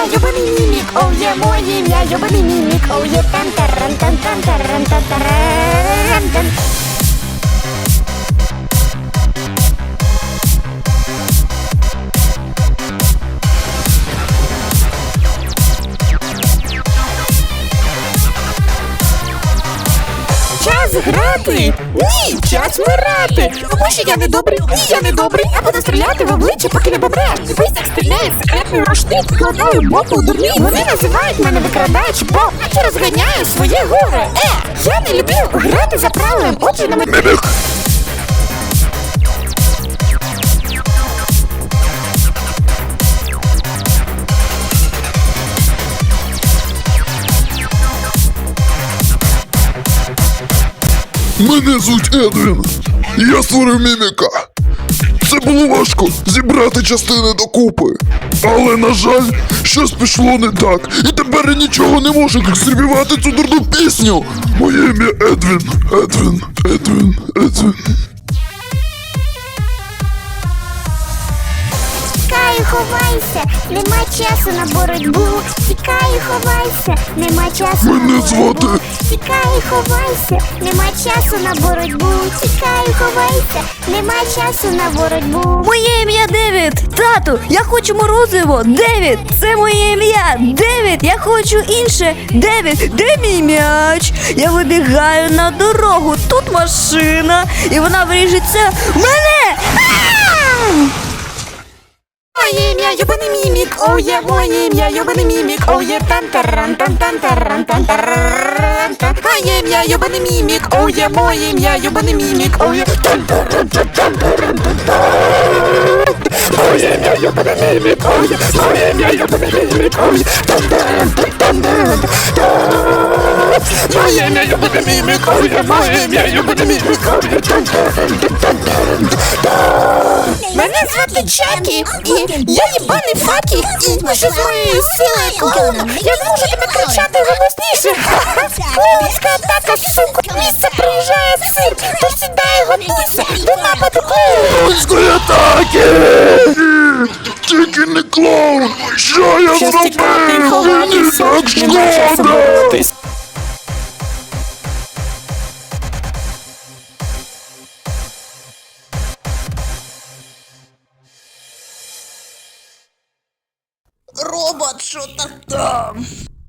ім'я, йобаний мімік, оу є моє ім'я, йобаний мімік, оу є тан таран тан тан таран тан таран Час грати! Ні, час вмирати! Тому що я не добрий, ні, я не добрий. Я буду стріляти в обличчя, поки не помре. як стріляє секретний рушник, кладаю боку у дурні. Вони називають мене викрадач, бо я розганяю своє горе. Е, я не люблю грати за правилом. Отже, на мене. Мене звуть Едвін. Я створив міміка. Це було важко зібрати частини докупи. Але, на жаль, щось пішло не так. І тепер я нічого не можу, як співати цю дурну пісню. Моє ім'я Едвін. Едвін, Едвін, Едвін. Ховайся, нема часу на боротьбу. Тікай, ховайся, нема часу на Мене боротьбу. звати- Тікай, ховайся, нема часу на боротьбу. Тікай, ховайся, нема часу на боротьбу. Моє ім'я Девід. Тату, я хочу морозиво. Девід, це моє ім'я. Девід, я хочу інше. Девід, де мій м'яч? Я вибігаю на дорогу. Тут машина, і вона вріжеться в мене. А! Моє ім'я Йобаний мімік, оу є моє ім'я Йобаний мімік, оу є тан таран тан тан таран тан таран тан Моє ім'я Йобаний мімік, оу є моє ім'я Йобаний мімік, оу є тан таран тан тан таран тан Моє ім'я Йобаний мімік, оу є моє ім'я Йобаний мімік, оу є тан таран тан тан таран Моє ім'я Йобаний мімік, оу є моє ім'я Йобаний мімік, оу є тан таран тан тан таран Мене звати Чакі, і я їбаний факі, і що з моєю силою клоун, я зможу тебе кричати голосніше. Клоунська атака, сука, місце приїжджає цирк, тож сідай, готуйся до нападу клоуна. Клоунської атаки! Тільки не клоун! Що я зробив? Мені так шкода! Robot-Shooter.